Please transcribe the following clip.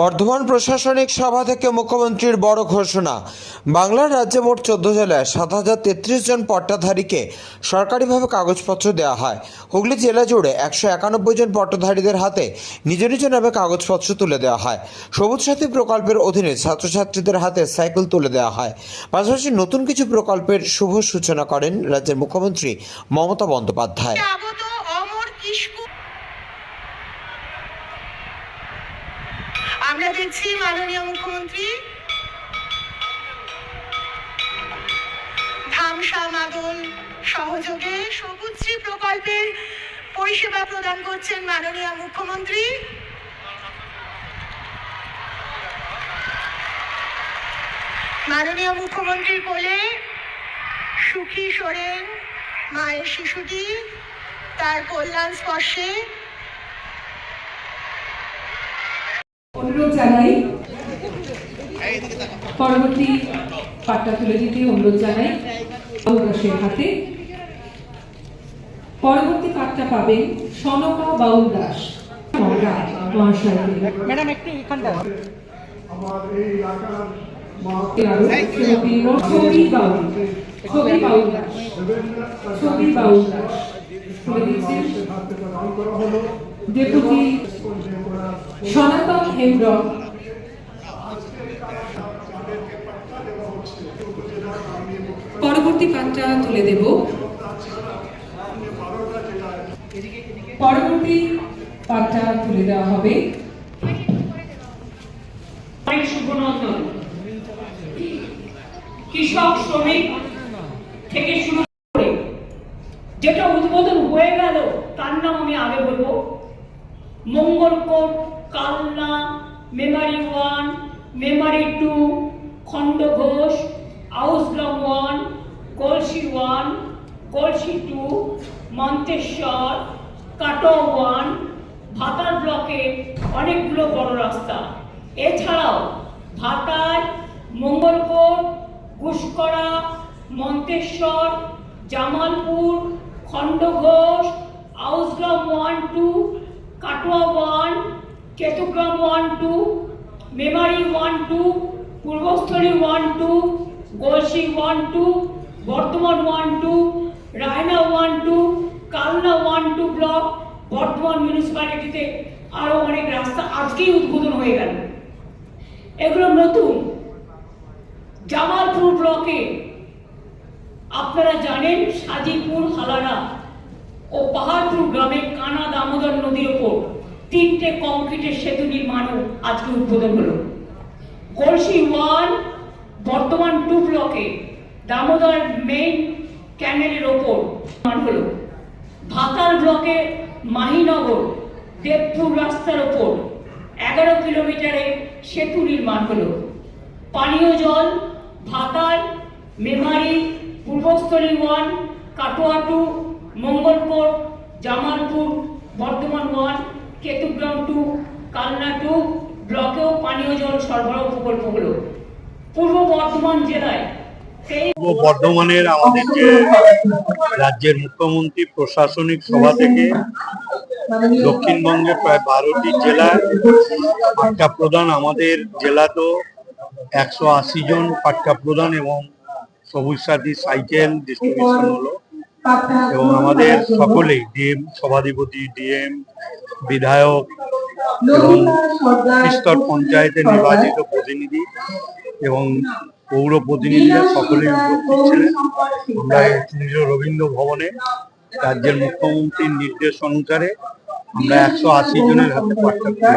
বর্ধমান প্রশাসনিক সভা থেকে মুখ্যমন্ত্রীর বড় ঘোষণা। বাংলার রাজ্যে মোট চোদ্দ জেলায় সাত হাজার তেত্রিশ জন পট্টাধারীকে সরকারিভাবে কাগজপত্র দেওয়া হয়। হুগলি জেলা জুড়ে একশো একানব্বই জন পট্টধারীদের হাতে নিজ নিজ নামে কাগজপত্র তুলে দেওয়া হয়। সবুজ সাথী প্রকল্পের অধীনে ছাত্রছাত্রীদের হাতে সাইকেল তুলে দেওয়া হয়। পাশাপাশি নতুন কিছু প্রকল্পের শুভ সূচনা করেন রাজ্যের মুখ্যমন্ত্রী মমতা বন্দ্যোপাধ্যায়। আমরা দেখছি মাননীয় মুখ্যমন্ত্রী। ধামসা মাদল সহযোগে সবুজশ্রী প্রকল্পের পরিষেবা প্রদান করছেন মাননীয় মুখ্যমন্ত্রী। মাননীয় মুখ্যমন্ত্রীর কোলে সুখী সোরেন, মায়ের শিশুটি, তার কল্যাণ স্পর্শে অনুরোধ জানাই পরবর্তী পাট্টা তুলে দিতে অনুরোধ জানাই বাউদাসের হাতে। পরবর্তী পাট্টা পাবেন সনকা বাউল দাস ম্যাডাম একটু এখানটা আরও ছবি ছবি বাউল ছবি বাউল দাস ছবি বাউল দাস তুলে দিচ্ছেন। ডেপুটি সনাতন হেমব্রম। পরবর্তী পাঠটা তুলে দেব। পরবর্তী পাঠটা তুলে দেওয়া হবে। কৃষক শ্রমিক থেকে শুরু করে যেটা উদ্বোধন হয়ে গেল, তার নাম আমি আগে বলব। Mangalkot Kalna Memari one Memari two Khandaghosh Ausgram one Galsi one Galsi two Manteswar Katwa one Bhatar ব্লকে অনেকগুলো বড় রাস্তা। এছাড়াও Bhatar Mangalkot ঘুষকরা Manteswar, Jamalpur Khandaghosh Ausgram one two Katwa one Ketugram one two, Memari one two, Purbasthali one two, Galsi one two, Bardhaman one two, Raina one two, Kalna one two block, Bardhaman মিউনিসিপ্যালিটিতে আরও অনেক রাস্তা আজকেই উদ্বোধন হয়ে গেল। এগুলো নতুন। জামালপুর ব্লকে আপনারা জানেন সাজিপুর হালারা ও পাহাড়পুর গ্রামে কানা দামোদর নদীর ওপর তিনটে কংক্রিটের সেতু নির্মাণও আজকে উদ্বোধন হলো। গলসি ওয়ান, বর্তমান টু ব্লকে দামোদর মেইন ক্যানেলের ওপর নির্মাণ হলো। ভাতার ব্লকে মাহিনগর, দেবপুর রাস্তার ওপর এগারো কিলোমিটারে সেতু নির্মাণ হলো। পানীয় জল Bhatar Memari Purbasthali one, Katwa two Mangalkot Jamalpur, Bardhaman one, Ketugram two, Kalna two, ব্লকেও পানীয় জল সরবরাহ প্রকল্প হলো। পূর্ব বর্ধমান জেলায় বর্ধমানের আমাদের যে রাজ্যের মুখ্যমন্ত্রী প্রশাসনিক সভা থেকে দক্ষিণবঙ্গের প্রায় বারোটি জেলায় পাট্টা প্রদান আমাদের জেলাতেও একশো আশি জন পাট্টা প্রদান এবং সবুজ সাথী সাইকেল ডিস্ট্রিবিউশন হলো। এবং আমাদের সকলেই, ডিএম সভাধিপতি, ডিএম বিধায়ক এবং স্তর পঞ্চায়েতের নির্বাচিত প্রতিনিধি এবং পৌর প্রতিনিধিরা সকলেই উপস্থিত ছিলেন। আমরা নিজ রবীন্দ্র ভবনে রাজ্যের মুখ্যমন্ত্রীর নির্দেশ অনুসারে আমরা একশো আশি জনের হাতে পাঠাচ্ছি